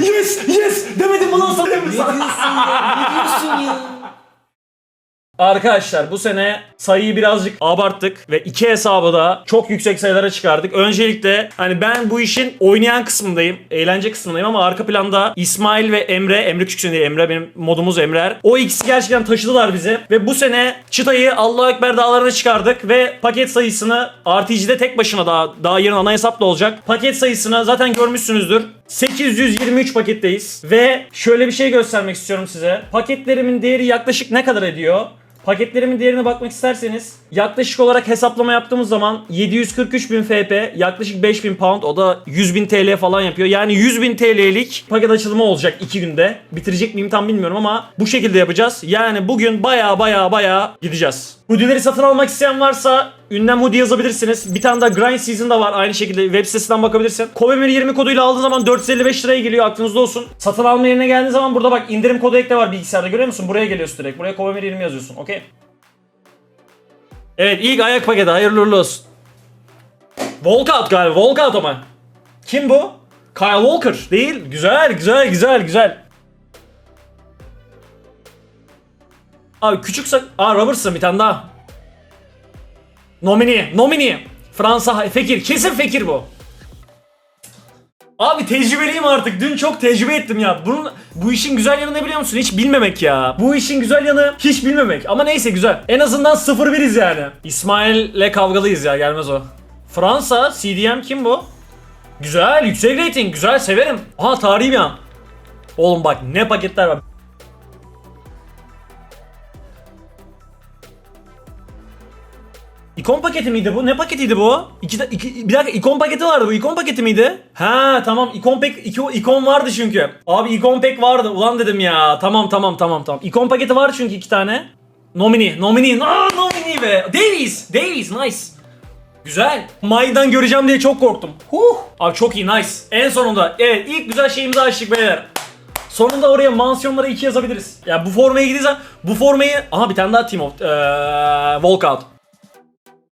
Yes! Yes! Demedim mi lan sana? Ne diyorsun ya? Ne diyorsun ya? Arkadaşlar bu sene sayıyı birazcık abarttık ve iki hesabı da çok yüksek sayılara çıkardık. Öncelikle hani ben bu işin oynayan kısmındayım, eğlence kısmındayım ama arka planda İsmail ve Emre, Emre Küçüksen diye Emre benim modumuz Emrer. O ikisi gerçekten taşıdılar bizi ve bu sene çıtayı Allahu Ekber dağlarına çıkardık ve paket sayısını RTG'de tek başına daha daha yarın ana hesapla olacak. Paket sayısını zaten görmüşsünüzdür. 823 paketteyiz ve şöyle bir şey göstermek istiyorum size. Paketlerimin değeri yaklaşık ne kadar ediyor? Paketlerimin değerine bakmak isterseniz yaklaşık olarak hesaplama yaptığımız zaman 743 bin FP yaklaşık 5000 pound o da 100 bin TL falan yapıyor. Yani 100 bin TL'lik paket açılımı olacak 2 günde. Bitirecek miyim tam bilmiyorum ama bu şekilde yapacağız. Yani bugün baya baya baya gideceğiz. Hoodie'leri satın almak isteyen varsa ünlem hoodie yazabilirsiniz. Bir tane daha Grind Season da var aynı şekilde web sitesinden bakabilirsin. Kovemir 20 koduyla aldığın zaman 455 liraya geliyor aklınızda olsun. Satın alma yerine geldiğin zaman burada bak indirim kodu ekle var bilgisayarda görüyor musun? Buraya geliyorsun direkt. Buraya Kovemir 20 yazıyorsun. Okey. Evet ilk ayak paketi hayırlı uğurlu olsun. Walkout galiba. Walkout ama. Kim bu? Kyle Walker değil. Güzel güzel güzel güzel. Abi küçük sak... Aa Robertson bir tane daha. Nomini. Nomini. Fransa Fekir. Kesin Fekir bu. Abi tecrübeliyim artık. Dün çok tecrübe ettim ya. Bunun bu işin güzel yanı ne biliyor musun? Hiç bilmemek ya. Bu işin güzel yanı hiç bilmemek. Ama neyse güzel. En azından 0-1'iz yani. İsmail'le kavgalıyız ya. Gelmez o. Fransa CDM kim bu? Güzel, yüksek rating. Güzel, severim. Aha tarihi bir an. Oğlum bak ne paketler var. İkon paketi miydi bu? Ne paketiydi bu? İki, iki, bir dakika ikon paketi vardı bu. İkon paketi miydi? Ha tamam ikon pek iki, ikon vardı çünkü. Abi ikon pek vardı. Ulan dedim ya. Tamam tamam tamam tamam. İkon paketi var çünkü iki tane. Nomini. Nomini. Aa nomini be. Davies. Davies nice. Güzel. Maydan göreceğim diye çok korktum. Huh. Abi çok iyi nice. En sonunda. Evet ilk güzel şeyimizi açtık beyler. Sonunda oraya mansiyonlara 2 yazabiliriz. Ya bu formaya gidiysen bu formayı... Aha bir tane daha team of... Eee... Walkout.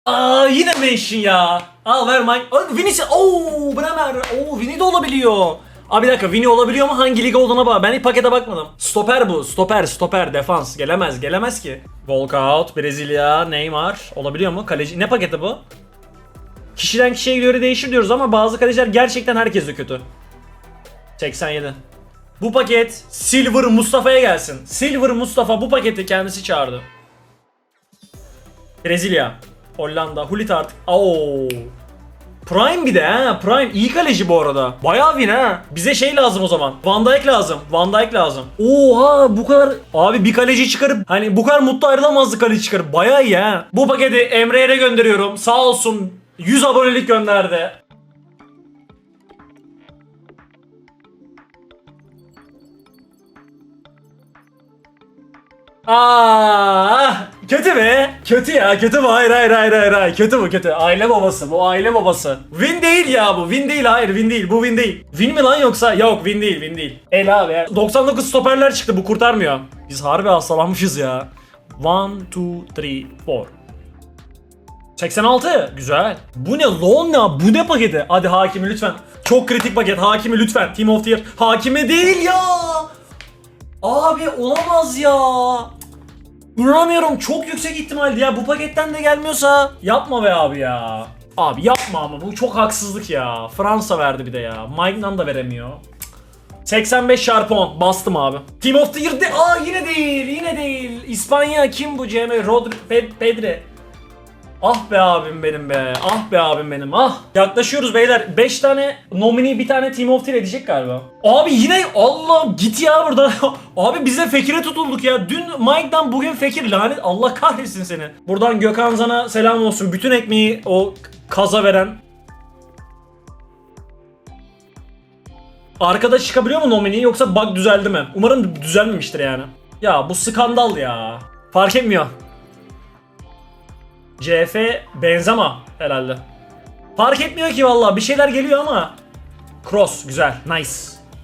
Aa yine mention ya. Aa, Vinny se- Oo Bremer. Oo Vinny de olabiliyor. Abi bir dakika Vinny olabiliyor mu hangi lig olduğuna bak. Ben ilk pakete bakmadım. Stoper bu. Stoper, stoper, defans. Gelemez, gelemez ki. Walkout, Brezilya, Neymar. Olabiliyor mu? Kaleci. Ne paketi bu? Kişiden kişiye göre değişir diyoruz ama bazı kaleciler gerçekten herkes de kötü. 87. Bu paket Silver Mustafa'ya gelsin. Silver Mustafa bu paketi kendisi çağırdı. Brezilya, Hollanda, Hulit artık. Oo. Prime bir de ha. Prime iyi kaleci bu arada. Bayağı win ha. Bize şey lazım o zaman. Van Dijk lazım. Van Dijk lazım. Oha bu kadar. Abi bir kaleci çıkarıp hani bu kadar mutlu ayrılamazdı kaleci çıkarıp. Bayağı iyi ha. Bu paketi Emre'ye gönderiyorum. Sağ olsun 100 abonelik gönderdi. Aa, kötü be. Kötü ya. Kötü bu. Hayır hayır hayır hayır. hayır. Kötü bu kötü. Aile babası. Bu aile babası. Win değil ya bu. Win değil. Hayır win değil. Bu win değil. Win mi lan yoksa? Yok win değil. Win değil. El abi ya. 99 stoperler çıktı. Bu kurtarmıyor. Biz harbi hastalanmışız ya. 1, 2, 3, 4. 86. Güzel. Bu ne lan ya? Bu ne paketi? Hadi hakimi lütfen. Çok kritik paket. Hakimi lütfen. Team of the Year. Hakimi değil ya. Abi olamaz ya. İnanamıyorum çok yüksek ihtimaldi ya bu paketten de gelmiyorsa yapma be abi ya. Abi yapma ama bu çok haksızlık ya. Fransa verdi bir de ya. Mike'dan da veremiyor. 85 çarpı 10 bastım abi. Team of the Year de aa yine değil yine değil. İspanya kim bu CM Rodri Ped Pedri. Ah be abim benim be. Ah be abim benim. Ah. Yaklaşıyoruz beyler. 5 tane nomini bir tane Team of Year edecek galiba. Abi yine Allah git ya buradan. Abi bize Fekir'e tutulduk ya. Dün Mike'dan bugün Fekir lanet. Allah kahretsin seni. Buradan Gökhan Zan'a selam olsun. Bütün ekmeği o kaza veren. Arkada çıkabiliyor mu nomini yoksa bug düzeldi mi? Umarım düzelmemiştir yani. Ya bu skandal ya. Fark etmiyor. CF Benzema herhalde. Fark etmiyor ki vallahi bir şeyler geliyor ama. Cross güzel nice.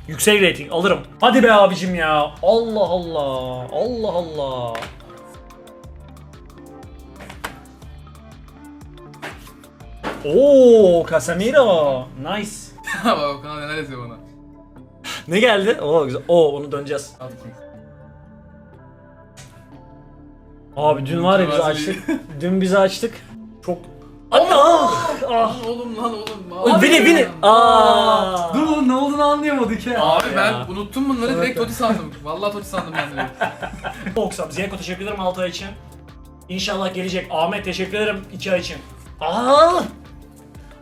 Yüksek rating alırım. Hadi be abicim ya. Allah Allah. Allah Allah. Oo Casemiro. Nice. Bak Okan neler yazıyor bana. ne geldi? Oo güzel. Oo onu döneceğiz. Abi dün var ya biz açtık. Dün bizi açtık. Çok Hadi ah! ah. Oğlum lan oğlum. Oğlum, Vini Vini. Aa. Dur oğlum ne olduğunu anlayamadık ya. Abi Ya. ben unuttum bunları direkt Toti sandım. Vallahi Toti sandım ben direkt. Oksam, Ziyeko teşekkür ederim 6 ay için. İnşallah gelecek. Ahmet teşekkür ederim 2 ay için. Aa!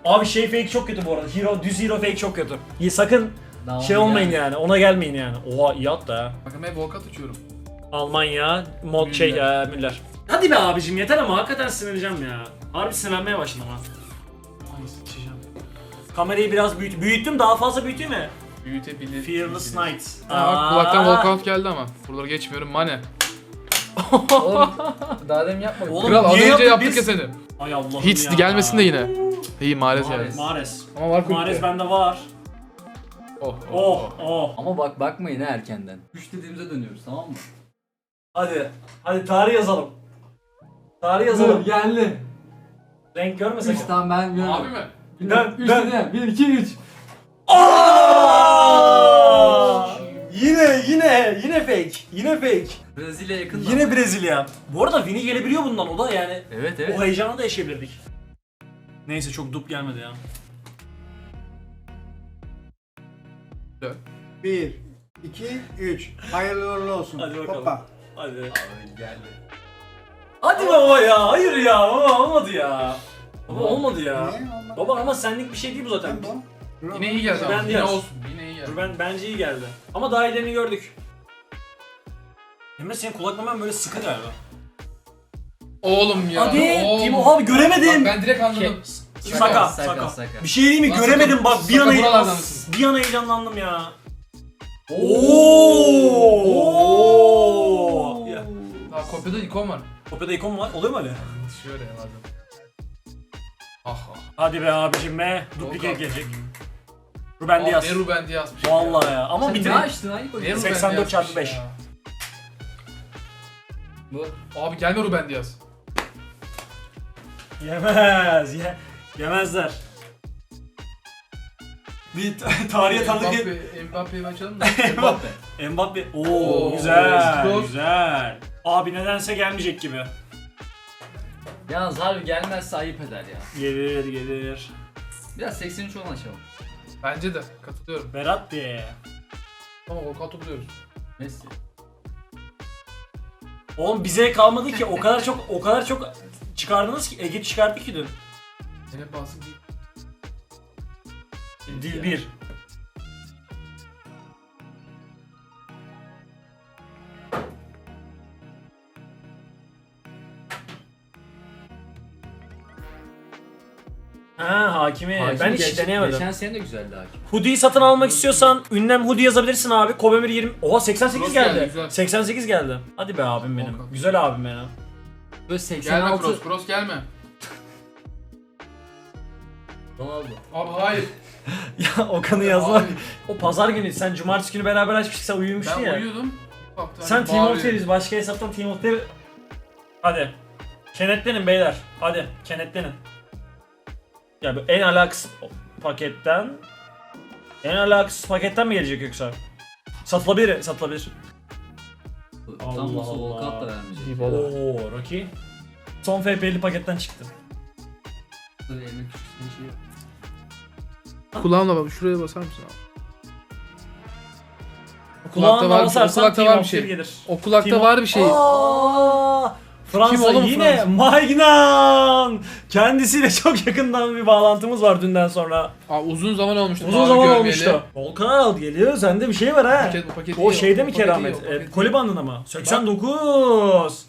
Abi şey fake çok kötü bu arada. Hero, düz hero fake çok kötü. İyi sakın Daha şey olmayın yani. Ona gelmeyin yani. Oha iyi at da. Bakın ben volkat uçuyorum. Almanya, mod şey Müller. e, Müller. Hadi be abicim yeter ama hakikaten sinirleneceğim ya. Harbi sinirlenmeye başladım ha. Ay sıçacağım. Kamerayı biraz büyüt büyüttüm daha fazla büyüteyim mi? Büyütebilir. Fearless büyütebilir. Night. Ha bak kulaktan walkout geldi ama. Buraları geçmiyorum. Mane. Oğlum daha demin yapmadık. Oğlum, Kral az niye önce yaptık yaptık biz? ya seni. Ay Allah'ım Hiç ya. gelmesin de yine. İyi Mahrez Mahrez. geldi. Mares. Ama var Mares kulüpte. bende var. Oh oh Oh oh. oh. Ama bak bakmayın ha erkenden. 3 dediğimize dönüyoruz tamam mı? Hadi. Hadi tarih yazalım. Tarih yazalım. geldi. Renk görme 3 sakın. tamam ben görüyorum. Abi mi? Ben- 3 ben- dedim. 1 2 3. Aa! Yine yine yine fake. Yine fake. Brezilya yakın. Yine Brezilya. Bu arada Vini gelebiliyor bundan o da yani. Evet O evet. heyecanı da yaşayabilirdik. Neyse çok dup gelmedi ya. 1, 2, 3. Hayırlı uğurlu olsun. Hadi bakalım. Hoppa. Hadi. Abi geldi. Hadi baba ya. Hayır ya. Baba olmadı ya. Baba olmadı ya. Niye? Baba ama senlik bir şey değil bu zaten. Tamam. Yine iyi geldi Ben ama. Yine yaz. olsun. Yine iyi geldi. Dur ben bence iyi geldi. Ama daha iyilerini gördük. Emre senin kulaklaman böyle sıkı galiba. Oğlum ya. Hadi. oğlum. Timo abi göremedim. Bak ben direkt anladım. Saka, Saka, saka. saka. Bir şey diyeyim mi? Lan Göremedim Saka- bak bir Saka an buralardan mısın? Bir an heyecanlandım ya. Oo. Oo. Daha kopyada ikon var. Kopyada ikon var? Oluyor mu öyle? Şöyle ya bazen. Ah ah. Hadi be abicim be. Duplikat Volkan. gelecek. Ruben Aa, Diaz. Ne Ruben Diaz bir Vallahi ya. Ama Sen ne açtın hangi Ne koyun? Ruben 84 Diaz'mış çarpı beş. ya. Bu. Abi gelme Ruben Diaz. Yemez. Ye yemezler. Bir t- tarihe tanıdık Mbappe, Mbappe'yi açalım da. Mbappe. Mbappe. Oo, Oo, güzel. Güzel. Abi nedense gelmeyecek gibi. Yalnız harbi gelmezse ayıp eder ya. Gelir gelir. Biraz 83 olan açalım. Bence de katılıyorum. Berat diye. Ama walkout'u buluyoruz. Messi. Oğlum bize kalmadı ki o kadar çok o kadar çok çıkardınız ki Ege çıkarttı ki dün. Zeynep Basım değil. Dil 1. Ha hakimi. Hakim ben hiç geçen- deneyemedim. Geçen sene de güzeldi hakim. Hoodie'yi satın almak istiyorsan ünlem hoodie yazabilirsin abi. Kobemir 20. Oha 88 Cross geldi. geldi, güzel. 88 geldi. Hadi be abim benim. Volkan. Güzel abim benim. Böyle Gelme 86. Kroos, Kroos gelme. Ronaldo. Abi hayır. ya Okan'ı yazma. Abi, O pazar günü sen cumartesi günü beraber açmıştık sen uyumuştun ben ya. uyuyordum. Baktım, Sen hani Team bağırıyor. Ulteriz başka hesaptan Team Ulteri. Hadi. Kenetlenin beyler. Hadi kenetlenin. Ya bu en alakasız paketten en alakasız paketten mi gelecek yoksa? Satılabilir, satılabilir. Allah Tam olsa Allah. Volkan da vermeyecek. Oo, Rocky. Son FP'li paketten çıktı. Tabii elime küçük bir şey yok. Kulağımla bak şuraya basar mısın abi? Kulağınla var- basarsan o kulakta Team var bir şey. gelir. O kulakta o? var bir şey. Aa, Fransa oğlum yine Fransa? Magnan. Kendisiyle çok yakından bir bağlantımız var dünden sonra. Aa, uzun zaman olmuştu. Uzun zaman görmeyeli. olmuştu. Volkan geliyor sende bir şey var ha. Paket, bu paket O iyi, şeyde o mi keramet? iyi, o E, koli iyi. bandında mı? 89.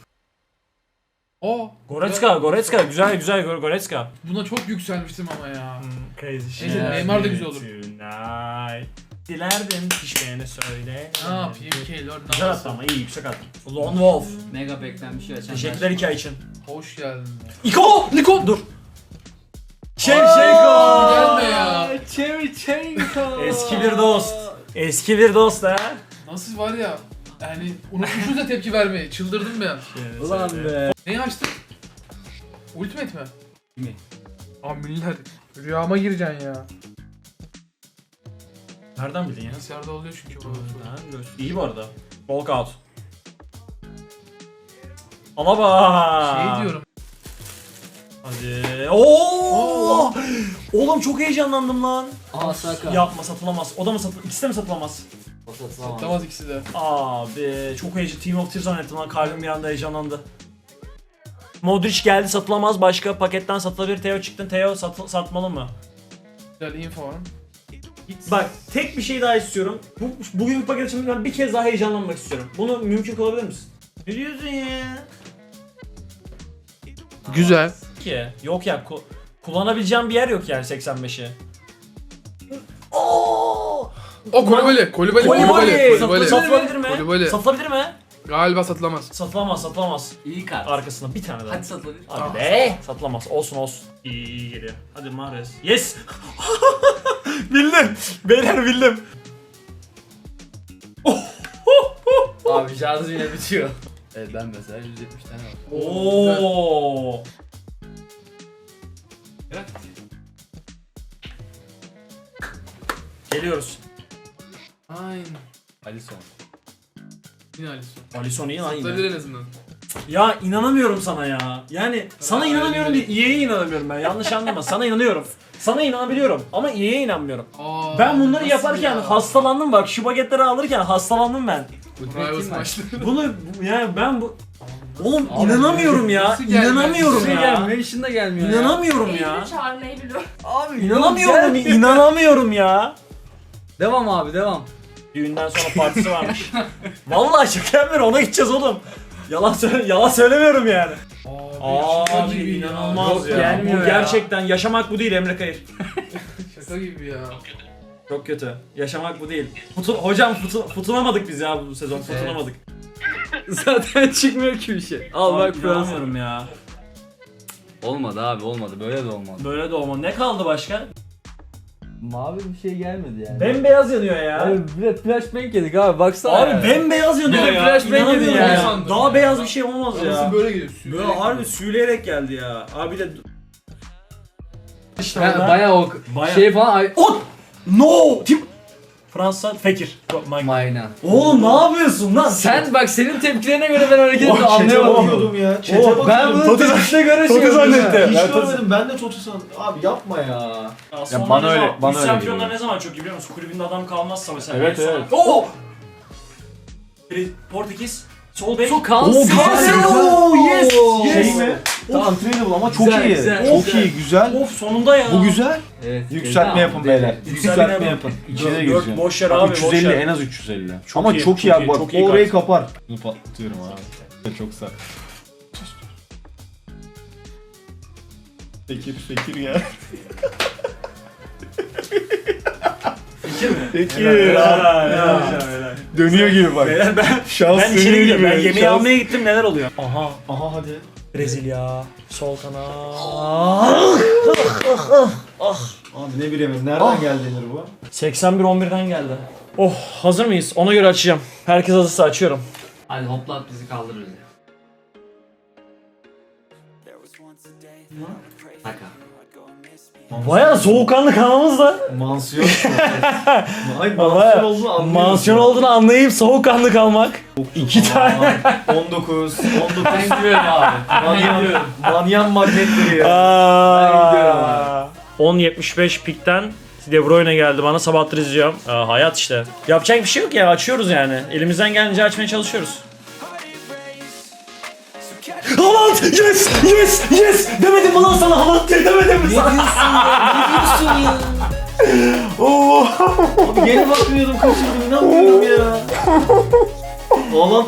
Aa, Goretzka, Goretzka. Güzel güzel Gor- Goretzka. Buna çok yükselmiştim ama ya. Crazy Neyse, Neymar da güzel olur. Tonight. Dilerdim pişmeyeni söyle. Ne yapayım ki Lord Güzel attı ama iyi yüksek attı. Lone Wolf. Mega Pack'ten bir şey açan. Teşekkürler hikaye için. Hoş geldin. ya. İko! Niko! Dur. Şevşenko! Gelme ya. Chevchenko. Eski bir dost. Eski bir dost ha. Nasıl var ya? Yani unutmuşuz da tepki vermeyi. Çıldırdım ben. Ulan be. Neyi açtık? Ultimate mi? Mi? Abi Müller. Rüyama gireceksin ya. Nereden bildin ya? Bilgisayarda oluyor çünkü bu. Nereden biliyorsun? İyi bu arada. Walkout. Alaba. Şey diyorum. Hadi. Oo! Oğlum çok heyecanlandım lan. Aa Saka. Yapma satılamaz. O da mı satıl? İkisi de mi satılamaz? Tamam. Tamaz ikisi de. Abi çok heyecan. Team of Tears zannettim lan. Kalbim bir anda heyecanlandı. Modric geldi satılamaz. Başka paketten satılabilir. Teo çıktın. Teo satı- satmalı mı? Güzel info var. Bak tek bir şey daha istiyorum. Bu, bugün paket ben bir kez daha heyecanlanmak istiyorum. Bunu mümkün kılabilir misin? Ne diyorsun ya? Güzel. Ki yok ya ku- kullanabileceğim bir yer yok yani 85'i. Oo! O Kolibali. Kolibali. Kolibali! Kolibali. Satılabilir Kolibali. mi? Kolibali. Satılabilir mi? Galiba satılamaz. Satılamaz, satılamaz. İyi kart. Arkasında bir tane daha. Hadi satılabilir. Hadi be. Satılamaz. Olsun olsun. İyi iyi geliyor. Hadi Mahrez. Yes. bildim. Beyler bildim. Abi şarjı yine bitiyor. Evet ben mesela 170 tane var. Oo. Geliyoruz. Aynen. Alisson. Yine Alisson. Alisson iyi lan yine. en azından. Ya inanamıyorum sana ya. Yani sana Aynen inanamıyorum değil. EA'ye inanamıyorum ben. Yanlış anlama. Sana inanıyorum. Sana inanabiliyorum ama EA'ye inanmıyorum. Aa, Ben bunları nasıl yaparken ya? hastalandım bak. Şu bagetleri alırken hastalandım ben. Rivals. Bunu bu- yani ben bu Oğlum Abi, inanamıyorum ya. gelmez? İnanamıyorum Şey ya. gelmiyor, işin de gelmiyor ya. İnanamıyorum ya. Eylül'ü çağırmayı biliyorum. Abi İnanamıyorum, inanamıyorum ya. Devam abi devam. Düğünden sonra partisi varmış. Vallahi şaka yapmıyorum ona gideceğiz oğlum. Yalan söyle yalan söylemiyorum yani. Abi, gibi inanılmaz ya. gelmiyor Bu ya. gerçekten yaşamak bu değil Emre Kayır. Şaka gibi ya. Çok kötü. Yaşamak bu değil. Futu, hocam futu, futunamadık biz ya bu sezon. Futunamadık. Zaten çıkmıyor ki bir şey. Al bak Fransa. inanamıyorum ya. Olmadı abi olmadı böyle de olmadı. Böyle de olmadı. Ne kaldı başka? Mavi bir şey gelmedi yani. Bembeyaz yanıyor ya. Abi bir de flashbang yedik abi baksana. Abi ya. bembeyaz yanıyor ya. flashbang yedin ya. ya. Daha beyaz bir şey olmaz ya. Nasıl böyle geliyor? Böyle harbi süyleyerek geldi ya. Abi de işte Ben bayağı o Bayağı- şey falan ay Ot! No! Tip Fransa Fekir. Aynen. Oğlum ne yapıyorsun lan? Sen bak senin tepkilerine göre ben hareket Oh, ettim chat'e anlayamadım. bakıyordum ya. Chat'e Oh, Ben bakıyordum. bunu tepkisine göre şey Totu yapıyorum zannetti. ya. Hiç Ben görmedim ben de Totu san. Abi yapma ya. Ya, sonra bana ne öyle- zaman- bana öyle şampiyonlar geliyor. ne zaman çok iyi biliyor musun? Kulübünde adam kalmazsa mesela. Evet, en son- evet. Oo! Biri Portekiz. Sol bek. Su kalsın. Oo, yes! yes! Şey mi? Tamam untradeable ama çok Güzel, iyi. güzel. çok Güzel. iyi, güzel. Of sonunda ya. Bu güzel. Evet. Yükseltme Tamam, yapın beyler. Yükseltme Yükseltme yapın. İçine Dört- gireceğim. boş yer abi, boş 350 yer. en az 350. Çok ama iyi, çok, çok iyi abi iyi, bak. çok iyi orayı kapar. Bunu patlatıyorum abi. Çok sert. Tekir, tekir ya. Fikir mi? Tekir. Ya. helal. Dönüyor gibi bak. Beyler ben, Şans ben içeri dönüyor gidiyorum. gibi. Ben yemeği Şans- almaya gittim neler oluyor? Aha. Aha hadi. Brezilya. Sol kanat. Abi ne bileyim nereden geldi Emir bu? 81-11'den geldi. Oh hazır mıyız? Ona göre açacağım. Herkes hazırsa açıyorum. Hadi hoplat bizi kaldırır ya. Saka. Baya soğukkanlı kanalımız da. Mansiyon. Hayır mansiyon olduğunu anlıyoruz. Mansiyon olduğunu anlayıp soğukkanlı kalmak. İki tane. 19, 19 Ben gidiyorum abi. Ben gidiyorum. manyan magnetleri ya. Aa. 10.75 pikten De Bruyne geldi bana sabahtır izliyorum. Aa, hayat işte. Yapacak bir şey yok ya açıyoruz yani. Elimizden gelince açmaya çalışıyoruz. Haaland! Yes! Yes! Yes! Demedim mi lan sana Haaland diye demedim mi sana?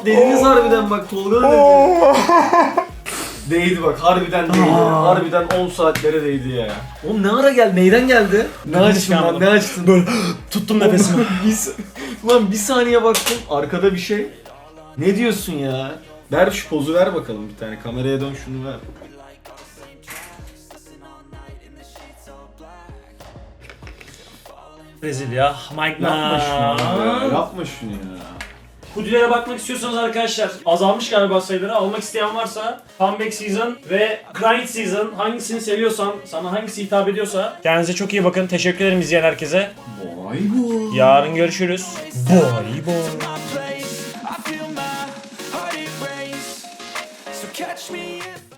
Haaland dediniz harbiden bak Tolga da dedi. Değdi bak harbiden değdi. Harbiden 10 saatlere değdi ya. Oğlum ne ara geldi? Neyden geldi? Ne açtın lan? Ne açtın? Böyle tuttum nefesimi. Biz, lan bir saniye baktım arkada bir şey. Ne diyorsun ya? Ver şu pozu ver bakalım bir tane. Kameraya dön şunu ver. Brezilya, Mike Yapma şunu ya. Yapma şunu ya. Hoodie'lere bakmak istiyorsanız arkadaşlar azalmış galiba sayıları. Almak isteyen varsa Comeback Season ve Grind Season hangisini seviyorsan, sana hangisi hitap ediyorsa. Kendinize çok iyi bakın. Teşekkür ederim izleyen herkese. Vay bu. Yarın görüşürüz. Bye bye.